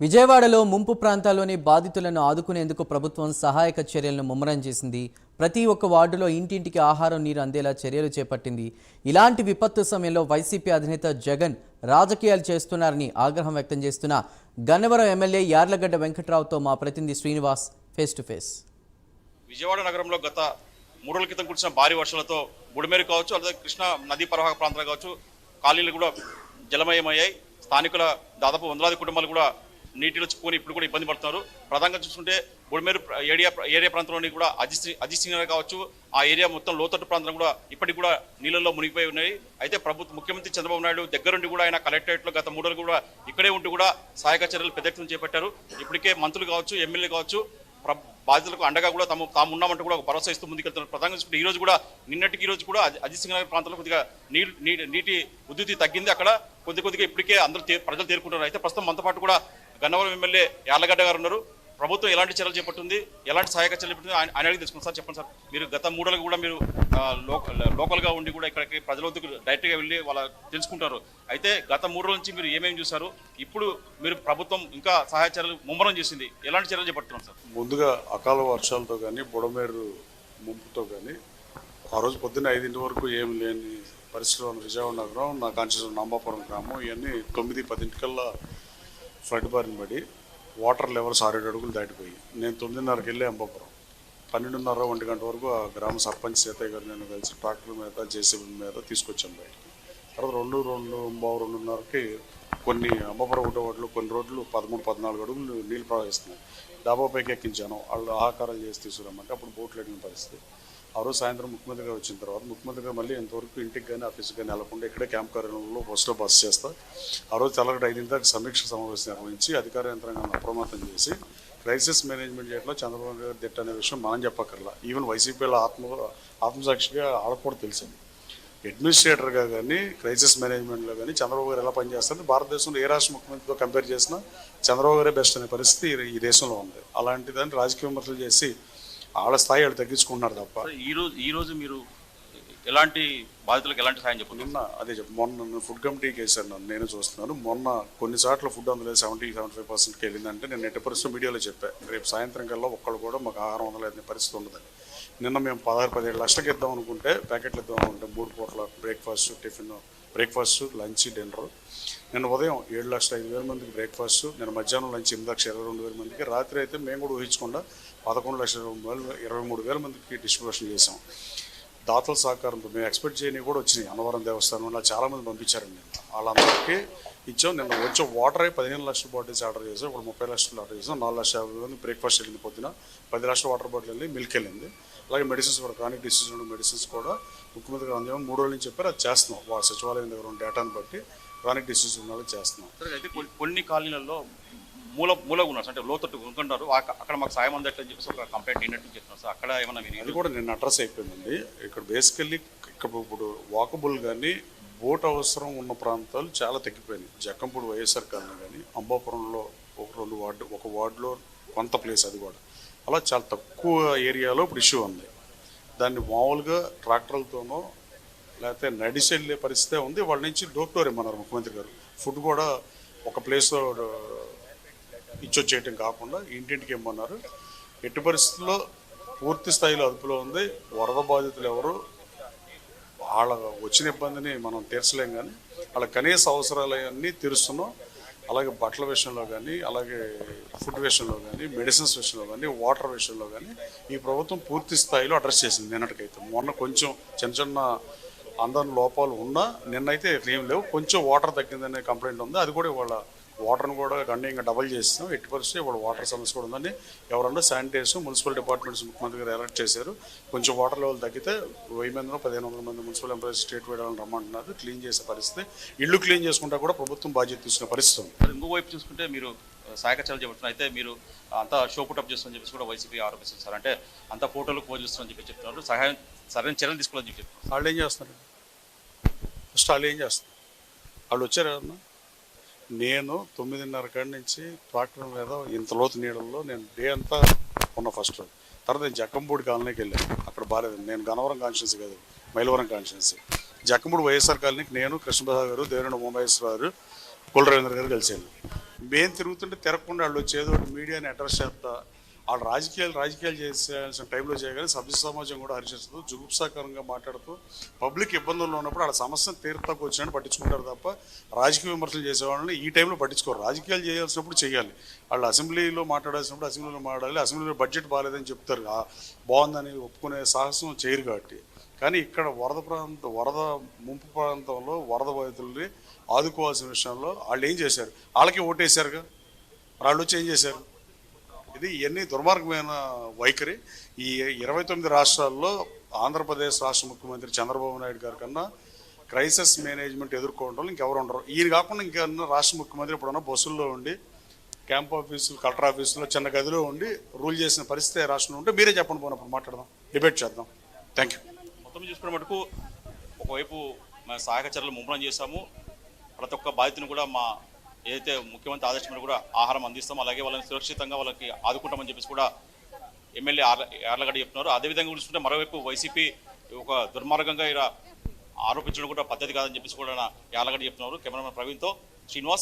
విజయవాడలో ముంపు ప్రాంతాల్లోని బాధితులను ఆదుకునేందుకు ప్రభుత్వం సహాయక చర్యలను ముమ్మరం చేసింది. ప్రతి ఒక్క వార్డులో ఇంటింటికి ఆహారం నీరు అందేలా చర్యలు చేపట్టింది. ఇలాంటి విపత్తు సమయంలో వైసీపీ అధినేత జగన్ రాజకీయాలు చేస్తున్నారని ఆగ్రహం వ్యక్తం చేస్తున్న గన్నవరం ఎమ్మెల్యే యార్లగడ్డ వెంకట్రావుతో మా ప్రతినిధి Srinivas face to face. Vijayawada నగరంలో గత మూడు రోజుల క్రితం కురిసిన భారీ వర్షాలతో బుడిమేరు కావచ్చు అలాగే కృష్ణా నదీ ప్రవాహ ప్రాంతాలు కావచ్చు ఖాళీలు కూడా జలమయమయ్యాయి. స్థానికుల దాదాపు వందలాది కుటుంబాలు కూడా నీటిలో చిక్కుకొని ఇప్పుడు కూడా ఇబ్బంది పడుతున్నారు. ప్రధానంగా చూసుకుంటే బుడిమేరు ఏరియా ఏరియా ప్రాంతంలోని కూడా అజిత్ అజిత్ సింగ్ కావచ్చు ఆ ఏరియా మొత్తం లోతట్టు ప్రాంతం కూడా ఇప్పటికి కూడా నీళ్ళల్లో మునిగిపోయి ఉన్నాయి. అయితే ప్రభుత్వ ముఖ్యమంత్రి చంద్రబాబు నాయుడు దగ్గరుండి కూడా ఆయన కలెక్టరేట్లో గత మూడు కూడా ఇక్కడే ఉంటూ కూడా సహాయక చర్యలు పెద్ద ఎత్తున చేపట్టారు. ఇప్పటికే మంత్రులు కావచ్చు ఎమ్మెల్యే కావచ్చు బాధితులకు అండగా కూడా తాము తాము ఉన్నామంటూ కూడా ఒక భరోసా ఇస్తూ ముందుకెళ్తున్నారు. ప్రధానంగా ఈ రోజు కూడా నిన్నటికి ఈ రోజు కూడా అజిత్ సింగ్ నగర్ ప్రాంతంలో కొద్దిగా నీరు నీ- నీటి ఉద్ధృతి తగ్గింది. అక్కడ కొద్ది కొద్దిగా ఇప్పటికే అందరూ ప్రజలు తేరుకుంటున్నారు. అయితే ప్రస్తుతం మనతో పాటు కూడా గన్నవరం ఎమ్మెల్యే యార్లగడ్డ గారు ఉన్నారు. ప్రభుత్వం ఎలాంటి చర్యలు చేపట్టింది? ఎలాంటి సహాయక చర్యలు చేపట్టింది? ఆయన అడిగి తెలుసుకున్నాం సార్ చెప్పండి సార్. మీరు గత మూడేళ్ళకు కూడా మీరు లోకల్ లోకల్గా ఉండి కూడా ఇక్కడికి ప్రజల వద్దకు డైరెక్ట్గా వెళ్ళి వాళ్ళ తెలుసుకుంటారు. అయితే గత మూడు రోజుల నుంచి మీరు ఏమేమి చూశారు? ఇప్పుడు మీరు ప్రభుత్వం ఇంకా సహాయ చర్యలు ముమ్మరం చేసింది. ఎలాంటి చర్యలు చేపడుతున్నారు సార్? ముందుగా అకాల వర్షాలతో కానీ బుడమేరు ముంపుతో కానీ ఆ రోజు పొద్దున్న ఐదింటి వరకు ఏమి లేని పరిస్థితిలో విజయవాడ నగరం నా కాన్స్టిట్యూషన్ నాంబాపురం గ్రామం ఇవన్నీ తొమ్మిది పదింటికల్లా ఫ్లడ్ బారిన పడి వాటర్ లెవెల్స్ ఆరేడు అడుగులు దాటిపోయి. నేను తొమ్మిదిన్నరకి వెళ్ళి అంబాపురం. పన్నెండున్నర ఒంటి గంట వరకు ఆ గ్రామ సర్పంచ్ సీతయ్య గారు నేను కలిసి ట్రాక్టర్ మీద జేసీబీ మీద తీసుకొచ్చాను బయటకి. తర్వాత రెండు రెండు రెండున్నరకి కొన్ని అంబాపురం ఒకటో వాటిలో కొన్ని రోడ్లు పదమూడు పద్నాలుగు అడుగులు నీళ్ళు ప్రవహిస్తున్నాయి. డాబా పైకి ఎక్కించాను. వాళ్ళు ఆహాకారాలు చేసి తీసుకురమ్మంటే అప్పుడు బోట్లు అడిగిన పరిస్థితి. ఆ రోజు సాయంత్రం ముఖ్యమంత్రి గారు వచ్చిన తర్వాత ముఖ్యమంత్రి గారు మళ్ళీ ఎంతవరకు ఇంటికి కానీ ఆఫీస్కి కానీ వెళ్ళకుండా ఇక్కడే క్యాంప్ కార్యాలయంలో బస్సులో బస్ చేస్తా. ఆ రోజు తెల్లగడ ఐదింటి దాకా సమీక్ష సమావేశం నిర్వహించి అధికార యంత్రాంగాన్ని అప్రమత్తం చేసి క్రైసిస్ మేనేజ్మెంట్ చేయడంలో చంద్రబాబు గారు దిట్ట అనే విషయం మనం చెప్పక్కర్లా. ఈవెన్ వైసీపీలో ఆత్మ ఆత్మసాక్షిగా ఆడకూడదు తెలిసింది. అడ్మినిస్ట్రేటర్గా కానీ క్రైసిస్ మేనేజ్మెంట్లో కానీ చంద్రబాబు గారు ఎలా పనిచేస్తుంది భారతదేశంలో ఏ రాష్ట్ర ముఖ్యమంత్రితో కంపేర్ చేసినా చంద్రబాబు గారే బెస్ట్ అనే పరిస్థితి ఈ- ఈ దేశంలో ఉంది. అలాంటి దాన్ని రాజకీయ విమర్శలు చేసి వాళ్ళ స్థాయి వాళ్ళు తగ్గించుకుంటున్నారు తప్ప. ఈ రోజు ఈ రోజు మీరు ఎలాంటి బాధితులకు ఎలాంటి సహాయం చెప్పండి? నిన్న అదే చెప్పు మొన్న నేను ఫుడ్ కమిటీకి వేసాను నన్ను నేను చూస్తున్నాను. మొన్న కొన్ని చోట్ల ఫుడ్ అందులో సెవెంటీ సెవెంటీ ఫైవ్ పర్సెంట్కి వెళ్ళిందంటే నేను ఎట్టి పరిస్థితి మీడియాలో చెప్పాను రేపు సాయంత్రం కల్లా ఒక్కళ్ళు కూడా మాకు ఆహారం అందలేని పరిస్థితి ఉండదని. నిన్న మేము పదహారు పదిహేడు లక్షలకి ఇద్దాం అనుకుంటే ప్యాకెట్లు ఇద్దాం అనుకుంటే మూడు పూట్ల breakfast tiffin breakfast lunch dinner నిన్న ఉదయం ఏడు లక్షల ఐదు వేల మందికి బ్రేక్ఫాస్ట్ నిన్న మధ్యాహ్నం లంచ్ ఎనిమిది లక్షల ఇరవై రెండు వేల మందికి రాత్రి అయితే మేము కూడా ఊహించకుండా పదకొండు లక్షల ఇరవై ఇరవై మూడు వేల మందికి డిస్ట్రిబ్యూషన్ చేసాం దాతల సహకారంతో మేము ఎక్స్పెక్ట్ చేయని కూడా వచ్చినాయి. అన్నవరం దేవస్థానం ఇలా చాలా మంది పంపించారండి వాళ్ళందరికీ ఇచ్చాం. నిన్న వచ్చే వాటర్ పదిహేను లక్షల బాటిల్స్ ఆర్డర్ చేసాం ఇప్పుడు ముప్పై లక్షలు ఆర్డర్ చేసాం నాలుగు లక్షల యాభై మంది బ్రేక్ఫాస్ట్ వెళ్ళింది పొద్దున. పది లక్షల వాటర్ బాటిల్ వెళ్ళి మిల్క్ వెళ్ళింది. అలాగే మెడిసిన్స్ కూడా క్రానిక్ డిసీజ్ ఉన్న మెడిసిన్స్ కూడా ముఖ్యమంత్రి గారు అందేమో మూడు రోజుల నుంచి చెప్పారు. అది చేస్తున్నాం. వాళ్ళ సచివాలయం దగ్గర ఉన్న డేటాను బట్టి క్రానిక్ డిసీజ్ ఉన్న చేస్తున్నాం. సరే అయితే కొన్ని- కొన్ని కాలనీలలో మూల మూలగా ఉన్నారు అంటే లోతట్టు ఉంటున్నారు అక్క- అక్కడ మాకు సాయం అందట్లని చెప్పేసి ఒక కంప్లైంట్ అయినట్టు చెప్తున్నారు సార్. అక్కడ అది మీరు కూడా నిన్న అడ్రస్ అయిపోయిందండి. ఇక్కడ బేసికల్లీ ఇక్కడ ఇప్పుడు వాకబుల్ కానీ బోట్ అవసరం ఉన్న ప్రాంతాలు చాలా తగ్గిపోయినాయి. జక్కంపూడి వైఎస్ఆర్ కాలనీ కానీ అంబాపురంలో ఒక రెండు వార్డు ఒక వార్డులో కొంత ప్లేస్ అది కూడా. అలా చాలా తక్కువ ఏరియాలో ఇప్పుడు ఇష్యూ ఉంది. దాన్ని మామూలుగా ట్రాక్టర్లతోనో లేకపోతే నడిచి వెళ్ళే పరిస్థితే ఉంది. వాళ్ళ నుంచి డోర్ డోర్ ఇమ్మన్నారు ముఖ్యమంత్రి గారు. ఫుడ్ కూడా ఒక ప్లేస్లో ఇచ్చొచ్చేయటం కాకుండా ఇంటింటికి ఇమ్మన్నారు ఎట్టి పరిస్థితుల్లో పూర్తి స్థాయిలో అదుపులో ఉంది. వరద బాధితులు ఎవరు? వాళ్ళ వచ్చిన ఇబ్బందిని మనం తీర్చలేం కానీ వాళ్ళ కనీస అవసరాలన్నీ తీరుస్తున్నాం. అలాగే బట్టల విషయంలో కానీ అలాగే ఫుడ్ విషయంలో కానీ మెడిసిన్స్ విషయంలో కానీ వాటర్ విషయంలో కానీ ఈ ప్రభుత్వం పూర్తి స్థాయిలో అడ్రస్ చేసింది నిన్నటికైతే. మొన్న కొంచెం చిన్న చిన్న అందరి లోపాలు ఉన్నా నిన్నైతే ఏం లేవు. కొంచెం వాటర్ తగ్గిందనే కంప్లైంట్ ఉంది. అది కూడా ఇవాళ వాటర్ను కూడా గణనీయంగా డబల్ చేస్తాం ఎట్టి పరిస్థితి ఇవాళ వాటర్ సమస్య కూడా ఉందని ఎవరన్నా శానిటైజేషన్ మున్సిపల్ డిపార్ట్మెంట్స్ ముఖ్యమంత్రి గారు అలర్ట్ చేశారు. కొంచెం వాటర్ లెవెల్ తగ్గితే వెయ్యి మంది పదిహేను వందల మంది మున్సిపల్ ఎంప్లాయీస్ స్టేట్ వేయడానికి రమ్మంటున్నారు. క్లీన్ చేసే పరిస్థితి. ఇల్లు క్లీన్ చేసుకుంటా కూడా ప్రభుత్వం బాధ్యత తీసుకునే పరిస్థితి ఉంది. మరి ఇంకో వైపు చూసుకుంటే మీరు ఆ, సహాయక చర్యలు అయితే మీరు అంతా షో పుటప్ చేస్తామని చెప్పేసి కూడా వైసీపీ ఆరోపిస్తుంది సార్ అంటే అంత ఫోటోలు పోజ్ చేస్తామని చెప్పి చెప్తున్నారు. సహాయం సరైన చర్యలు తీసుకోవాలని చెప్పి చెప్తున్నారు వాళ్ళు ఏం చేస్తున్నారు? ఫస్ట్ వాళ్ళు ఏం చేస్తున్నారు? వాళ్ళు వచ్చారు కదన్నా నేను తొమ్మిదిన్నర కాడి నుంచి ట్రాక్టర్ మీద ఇంత లోతు నీళ్ళల్లో నేను డే అంతా ఉన్న ఫస్ట్ రోజు. తర్వాత నేను జక్కంపూడి కాలనీకి వెళ్ళాను. అక్కడ బాగాలేదు. నేను గనవరం కాన్స్టిట్యున్సీ కాదు మైలవరం కాన్స్టిట్యున్సీ. జక్కంపూడి వైఎస్ఆర్ కాలనీకి నేను కృష్ణప్రసాద్ గారు దేవేంద్ర ముంబైశ్వర గారు కుల రవీంద్ర గారు కలిసి వెళ్ళాను మేము తిరుగుతుంటే తిరగకుండా వాళ్ళు వచ్చేది ఒకటి మీడియాని అడ్రస్ చేస్తా వాళ్ళు రాజకీయాలు రాజకీయాలు చేసే టైంలో చేయగానే సభ్య సమాజం కూడా హర్షిస్తూ జుగుప్సాకరంగా మాట్లాడుతూ పబ్లిక్ ఇబ్బందుల్లో ఉన్నప్పుడు వాళ్ళ సమస్యను తీర్థకు వచ్చినట్టు పట్టించుకుంటారు తప్ప రాజకీయ విమర్శలు చేసేవాళ్ళని ఈ టైంలో పట్టించుకోరు. రాజకీయాలు చేయాల్సినప్పుడు చేయాలి. వాళ్ళు అసెంబ్లీలో మాట్లాడాల్సినప్పుడు అసెంబ్లీలో మాట్లాడాలి. అసెంబ్లీలో బడ్జెట్ బాగాలేదని చెప్తారు. బాగుందని ఒప్పుకునే సాహసం చేయరు కాబట్టి. కానీ ఇక్కడ వరద ప్రాంత వరద ముంపు ప్రాంతంలో వరద బాధితుల్ని ఆదుకోవాల్సిన విషయంలో వాళ్ళు ఏం చేశారు? వాళ్ళకి ఓటేశారుగా? వాళ్ళు వచ్చి ఏం చేశారు? ఇది ఇవన్నీ దుర్మార్గమైన వైఖరి. ఈ ఇరవై తొమ్మిది రాష్ట్రాల్లో ఆంధ్రప్రదేశ్ రాష్ట్ర ముఖ్యమంత్రి చంద్రబాబు నాయుడు గారి కన్నా క్రైసిస్ మేనేజ్మెంట్ ఎదుర్కోవడంలో ఇంకెవరు ఉండరు. ఈయన కాకుండా ఇంకెవరన్నా రాష్ట్ర ముఖ్యమంత్రి ఇప్పుడున్న బస్సుల్లో ఉండి క్యాంప్ ఆఫీసులు కలెక్టర్ ఆఫీసులో చిన్న గదిలో ఉండి రూల్ చేసిన పరిస్థితి రాష్ట్రంలో ఉంటే మీరే చెప్పండి పోయినప్పుడు మాట్లాడదాం. డిబేట్ చేద్దాం. థ్యాంక్ యూ మొత్తం చూసుకున్న మటుకు ఒకవైపు మా సహాయక చర్యలు ముమ్మరం చేశాము. ప్రతి ఒక్క బాధితుని కూడా మా ఏదైతే ముఖ్యమంత్రి ఆదేశం కూడా ఆహారం అందిస్తాం అలాగే వాళ్ళని సురక్షితంగా వాళ్ళకి ఆదుకుంటామని చెప్పేసి కూడా ఎమ్మెల్యే ఆర్లగడ్డ చెప్తున్నారు. అదేవిధంగా చూసుకుంటే మరోవైపు వైసీపీ ఒక దుర్మార్గంగా ఇలా ఆరోపించడం కూడా పద్ధతి కాదని చెప్పేసి కూడా యార్లగడ్డ చెప్తున్నారు కెమెరామెన్ ప్రవీణ్తో శ్రీనివాస్.